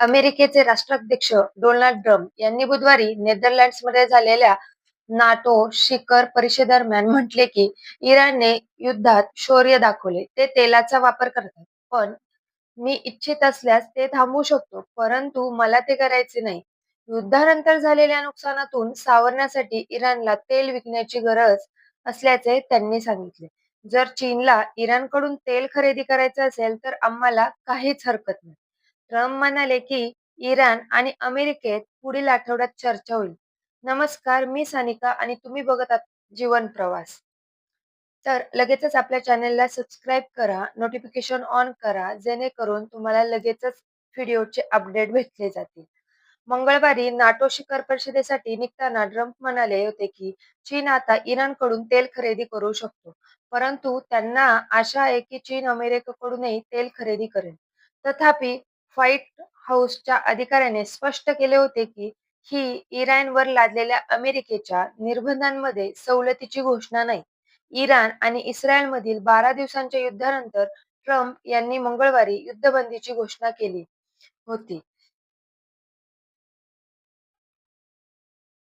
अमेरिकेचे राष्ट्राध्यक्ष Donald Trump यांनी बुधवारी नेदरलँड्समध्ये झालेल्या नाटो शिखर परिषदेदरम्यान म्हटले की इराणने युद्धात शौर्य दाखवले. ते तेलाचा वापर करतात. पण मी इच्छित असल्यास ते थांबवू शकतो, परंतु मला ते करायचे नाही. युद्धानंतर झालेल्या नुकसानातून सावरण्यासाठी इराणला तेल विकण्याची गरज असल्याचे त्यांनी सांगितले. जर चीनला इराणकडून तेल खरेदी करायचे असेल तर आम्हाला काहीच हरकत नाही. ट्रम्प म्हणाले की इराण आणि अमेरिकेत पुढील आठवड्यात चर्चा होईल. नमस्कार, मी सानिका आणि तुम्ही बघत आहात जीवन प्रवास. तर लगेचच आपल्या चॅनेलला सबस्क्राईब करा, नोटिफिकेशन ऑन करा, जेणेकरून तुम्हाला लगेचच व्हिडिओचे अपडेट भेटले जातील. मंगळवारी नाटो शिखर परिषदेसाठी निघताना ट्रम्प म्हणाले होते की चीन आता इराणकडून तेल खरेदी करू शकतो, परंतु त्यांना आशा आहे की चीन अमेरिकेकडूनही तेल खरेदी करेल. तथापि, व्हाईट हाऊसच्या अधिकाऱ्याने स्पष्ट केले होते की ही इराणवर लादलेल्या अमेरिकेच्या निर्बंधांमध्ये सवलतीची घोषणा नाही. इराण आणि इस्रायलमधील बारा दिवसांच्या युद्धानंतर ट्रम्प यांनी मंगळवारी युद्धबंदीची घोषणा केली होती.